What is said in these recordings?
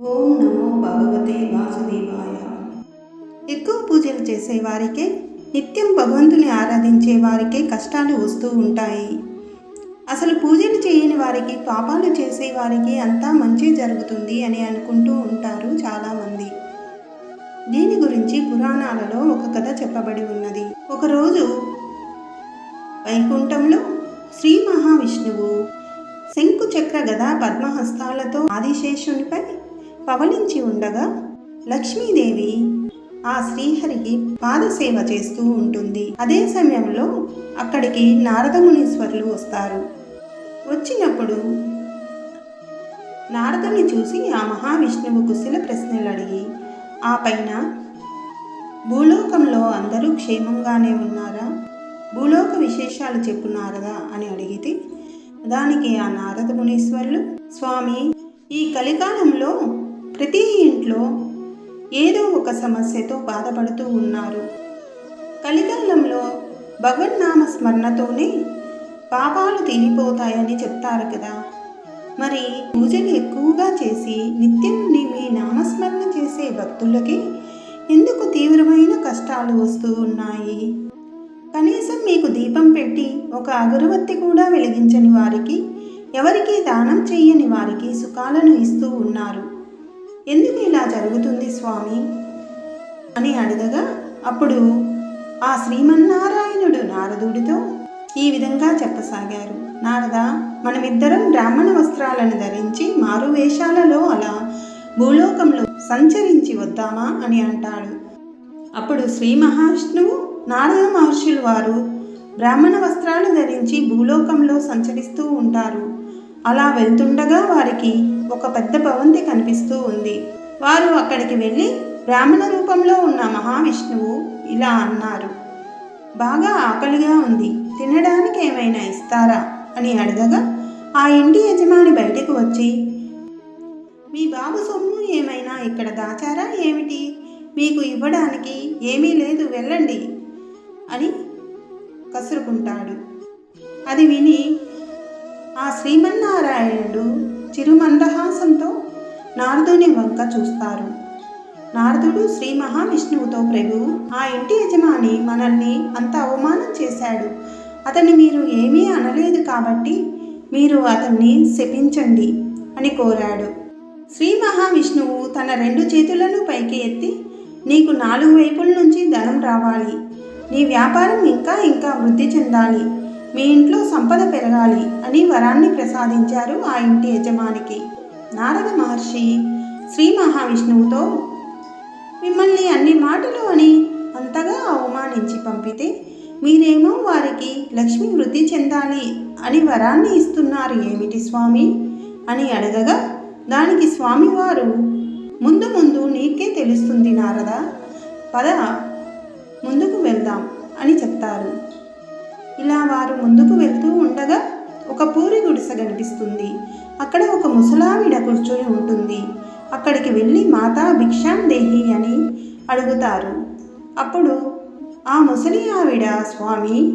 ఓం నమో భగవతే వాసుదేవాయ. ఎక్కువ పూజలు చేసేవారికే నిత్యం భగవంతుని ఆరాధించే వారికే కష్టాలు వస్తూ ఉంటాయి. అసలు పూజలు చేయని వారికి పాపాలు చేసే వారికి అంతా మంచి జరుగుతుంది అని అనుకుంటూ ఉంటారు చాలామంది. దీని గురించి పురాణాలలో ఒక కథ చెప్పబడి ఉన్నది. ఒకరోజు వైకుంఠంలో శ్రీ మహావిష్ణువు శంకు చక్ర గదా పద్మహస్తాలతో ఆదిశేషునిపై పవలించి ఉండగా లక్ష్మీదేవి ఆ శ్రీహరికి పాదసేవ చేస్తూ ఉంటుంది. అదే సమయంలో అక్కడికి నారద మునీశ్వరులు వస్తారు. వచ్చినప్పుడు నారదుని చూసి ఆ మహావిష్ణువు కుశల ప్రశ్నలు అడిగి ఆ పైన భూలోకంలో అందరూ క్షేమంగానే ఉన్నారా? భూలోక విశేషాలు చెప్పు నారదా అని అడిగితే దానికి ఆ నారద మునీశ్వరులు స్వామి ఈ కలికాలంలో ప్రతి ఇంట్లో ఏదో ఒక సమస్యతో బాధపడుతూ ఉన్నారు. కలికాలంలో భగవన్నామ స్మరణతోనే పాపాలు తీరిపోతాయని చెప్తారు కదా. మరి పూజలు ఎక్కువగా చేసి నిత్యం మీ నామస్మరణ చేసే భక్తులకి ఎందుకు తీవ్రమైన కష్టాలు వస్తూ ఉన్నాయి? కనీసం మీకు దీపం పెట్టి ఒక అగరవత్తి కూడా వెలిగించని వారికి ఎవరికి దానం చేయని వారికి సుఖాలను ఇస్తూ ఉన్నారు. ఎందుకు ఇలా జరుగుతుంది స్వామి? అని అడగగా అప్పుడు ఆ శ్రీమన్నారాయణుడు నారదుడితో ఈ విధంగా చెప్పసాగారు. నారద మనమిద్దరం బ్రాహ్మణ వస్త్రాలను ధరించి మారు వేషాలలో అలా భూలోకంలో సంచరించి వద్దామా అని అంటాడు. అప్పుడు శ్రీ మహావిష్ణువు నారద మహర్షులు వారు బ్రాహ్మణ వస్త్రాలు ధరించి భూలోకంలో సంచరిస్తూ ఉంటారు. అలా వెళ్తుండగా వారికి ఒక పెద్ద భవంతి కనిపిస్తూ ఉంది. వారు అక్కడికి వెళ్ళి బ్రాహ్మణ రూపంలో ఉన్న మహావిష్ణువు ఇలా అన్నారు బాగా ఆకలిగా ఉంది. తినడానికి ఏమైనా ఇస్తారా? అని అడగగా ఆ ఇంటి యజమాని బయటకు వచ్చి మీ బాబు సొమ్ము ఏమైనా ఇక్కడ దాచారా ఏమిటి? మీకు ఇవ్వడానికి ఏమీ లేదు వెళ్ళండి అని కసురుకుంటాడు. అది విని ఆ శ్రీమన్నారాయణుడు చిరుమందహాసంతో నారదుని వంక చూస్తారు. నారదుడు శ్రీ మహావిష్ణువుతో ప్రభు ఆ ఇంటి యజమాని మనల్ని అంత అవమానం చేశాడు. అతన్ని మీరు ఏమీ అనలేదు కాబట్టి మీరు అతన్ని శపించండి అని కోరాడు. శ్రీ మహావిష్ణువు తన రెండు చేతులను పైకి ఎత్తి నీకు నాలుగు వైపుల నుంచి ధనం రావాలి. నీ వ్యాపారం ఇంకా ఇంకా వృద్ధి చెందాలి. మీ ఇంట్లో సంపద పెరగాలి అని వరాన్ని ప్రసాదించారు ఆ ఇంటి యజమానికి. నారద మహర్షి శ్రీ మహావిష్ణువుతో మిమ్మల్ని అన్ని మాటలు అని అంతగా అవమానించి పంపితే మీరేమో వారికి లక్ష్మి వృద్ధి చెందాలి అని వరాన్ని ఇస్తున్నారు ఏమిటి స్వామి అని అడగగా దానికి స్వామివారు ముందు ముందు నీకే తెలుస్తుంది నారద. పద ముందుకు వెళ్దాం అని చెప్తారు. ఇలా వారు ముందుకు వెళ్తూ ఉండగా ఒక పూరి గుడిసె కనిపిస్తుంది. అక్కడ ఒక ముసలావిడ కూర్చొని ఉంటుంది. అక్కడికి వెళ్ళి మాతా భిక్షాం దేహి అని అడుగుతారు. అప్పుడు ఆ ముసలి ఆవిడ స్వామి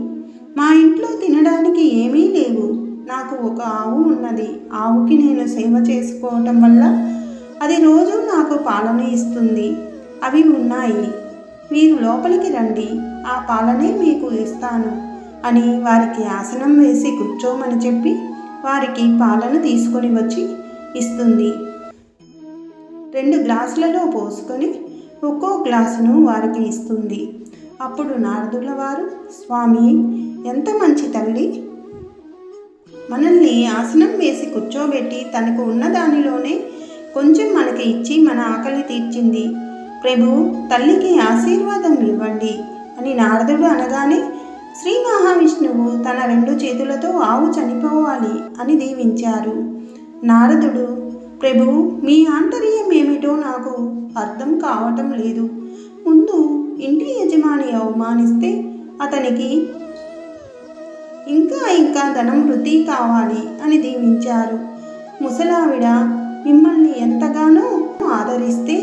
మా ఇంట్లో తినడానికి ఏమీ లేవు. నాకు ఒక ఆవు ఉన్నది. ఆవుకి నేను సేవ చేసుకోవటం వల్ల అది రోజు నాకు పాలను ఇస్తుంది. అవి ఉన్నాయి. మీరు లోపలికి రండి. ఆ పాలనే మీకు ఇస్తాను. అని వారికి ఆసనం వేసి కూర్చోమని చెప్పి వారికి పాలను తీసుకొని వచ్చి ఇస్తుంది. రెండు గ్లాసులలో పోసుకొని ఒక్కో గ్లాసును వారికి ఇస్తుంది. అప్పుడు నారదుల వారు స్వామి ఎంత మంచి తల్లి. మనల్ని ఆసనం వేసి కూర్చోబెట్టి తనకు ఉన్న దానిలోనే కొంచెం మనకి ఇచ్చి మన ఆకలి తీర్చింది. ప్రభు తల్లికి ఆశీర్వాదం ఇవ్వండి అని నారదుడు అనగానే శ్రీ మహావిష్ణువు తన రెండు చేతులతో ఆవు చనిపోవాలి అని దీవించారు. నారదుడు ప్రభు మీ ఆంతర్యం ఏమిటో నాకు అర్థం కావటం లేదు. ముందు ఇంటి యజమాని అవమానిస్తే అతనికి ఇంకా ఇంకా ధనం వృద్ధి కావాలి అని దీవించారు. ముసలావిడ మిమ్మల్ని ఎంతగానో ఆదరిస్తే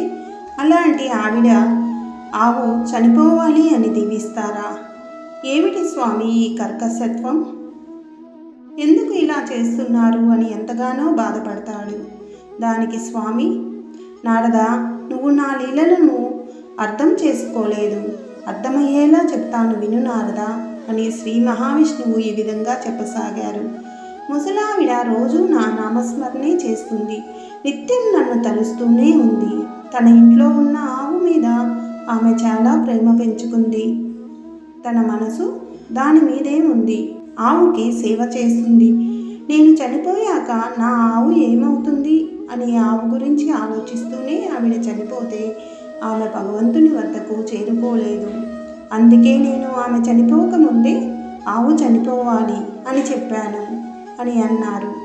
అలాంటి ఆవిడ ఆవు చనిపోవాలి అని దీవిస్తారా? ఏమిటి స్వామి ఈ కర్కశత్వం? ఎందుకు ఇలా చేస్తున్నారు అని ఎంతగానో బాధపడతాడు. దానికి స్వామి నారదా నువ్వు నా లీలలను అర్థం చేసుకోలేదు. అర్థమయ్యేలా చెప్తాను విను నారదా అని శ్రీ మహావిష్ణువు ఈ విధంగా చెప్పసాగారు. ముసలావిడ రోజు నా నామస్మరణే చేస్తుంది. నిత్యం నన్ను తలుస్తూనే ఉంది. తన ఇంట్లో ఉన్న ఆవు మీద ఆమె చాలా ప్రేమ పెంచుకుంది. తన మనసు దాని మీదే ఉంది. ఆవుకి సేవ చేస్తుంది. నేను చనిపోయాక నా ఆవు ఏమవుతుంది? అని ఆవు గురించి ఆలోచిస్తూనే ఆవిడ చనిపోతే ఆమె భగవంతుని వద్దకు చేరుకోలేదు. అందుకే నేను ఆమె చనిపోకముందే ఆవు చనిపోవాలి అని చెప్పాను అని అన్నారు.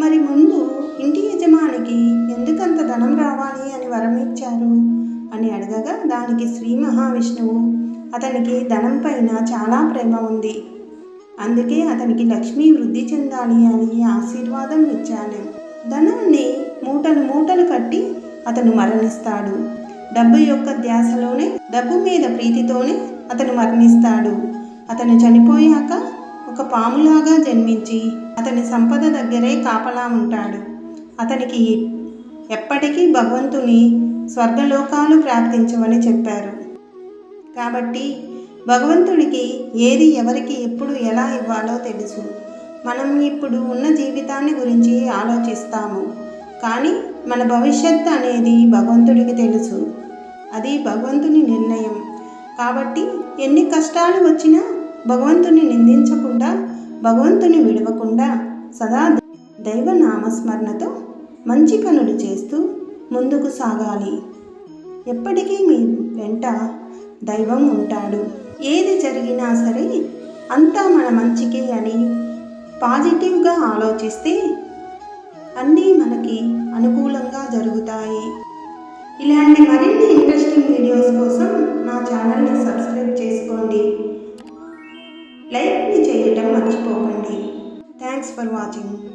మరి ముందు ఇంటి యజమానికి ఎందుకంత ధనం రావాలి అని వరం ఇచ్చారు అని అడగగా దానికి శ్రీ మహావిష్ణువు అతనికి ధనం పైన చాలా ప్రేమ ఉంది. అందుకే అతనికి లక్ష్మి వృద్ధి చెందాలి అని ఆశీర్వాదం ఇచ్చాను. ధనాన్ని మూటలు మూటలు కట్టి అతను మరణిస్తాడు. డబ్బు యొక్క ధ్యాసలోనే డబ్బు మీద ప్రీతితోనే అతను మరణిస్తాడు. అతను చనిపోయాక ఒక పాములాగా జన్మించి అతని సంపద దగ్గరే కాపలా ఉంటాడు. అతనికి ఎప్పటికీ భగవంతుని స్వర్గలోకాలు ప్రాప్తించవని చెప్పారు. కాబట్టి భగవంతుడికి ఏది ఎవరికి ఎప్పుడు ఎలా ఇవ్వాలో తెలుసు. మనం ఇప్పుడు ఉన్న జీవితాన్ని గురించి ఆలోచిస్తాము. కానీ మన భవిష్యత్తు అనేది భగవంతుడికి తెలుసు. అది భగవంతుని నిర్ణయం. కాబట్టి ఎన్ని కష్టాలు వచ్చినా భగవంతుని నిందించకుండా భగవంతుని విడవకుండా సదా దైవ నామస్మరణతో మంచి పనులు చేస్తూ ముందుకు సాగాలి. ఎప్పటికీ మీ వెంట దైవం ఉంటాడు. ఏది జరిగినా సరే అంతా మన మంచికే అని పాజిటివ్గా ఆలోచిస్తే అన్నీ మనకి అనుకూలంగా జరుగుతాయి. ఇలాంటి మరిన్ని ఇంట్రెస్టింగ్ వీడియోస్ కోసం నా ఛానల్ని సబ్స్క్రైబ్ చేసుకోండి. లైక్ని చేయటం మర్చిపోకండి. Thanks for watching.